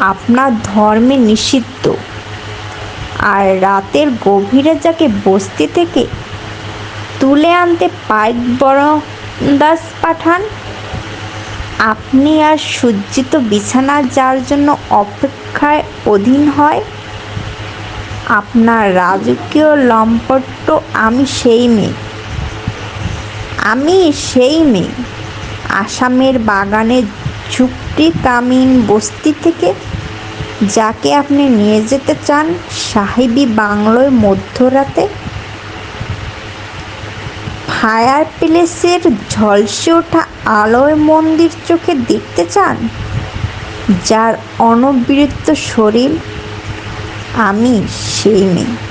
আপনার ধর্মে নিষিদ্ধ। আর রাতের গভীরে যাকে বস্তি থেকে তুলে আনতে পাইক বরদাস পাঠান, আপনি আর সজ্জিত বিছানা যার জন্য অপেক্ষায় অধীন হয়। আপনার রাজকীয় লম্পট্ট আমি সেই মেয়ে। আমি সেই মেয়ে। আসামের বাগানে ঝুপড়ি কামিন বস্তি থেকে যাকে আপনি নিয়ে যেতে চান সাহেবি বাংলোয় মধ্যরাতে ফায়ার প্লেসের ঝলসে ওঠা আলোয় মন্দির চোখে দেখতে চান? যার অনবৃত্ত শরীর আমি সেই মেয়ে।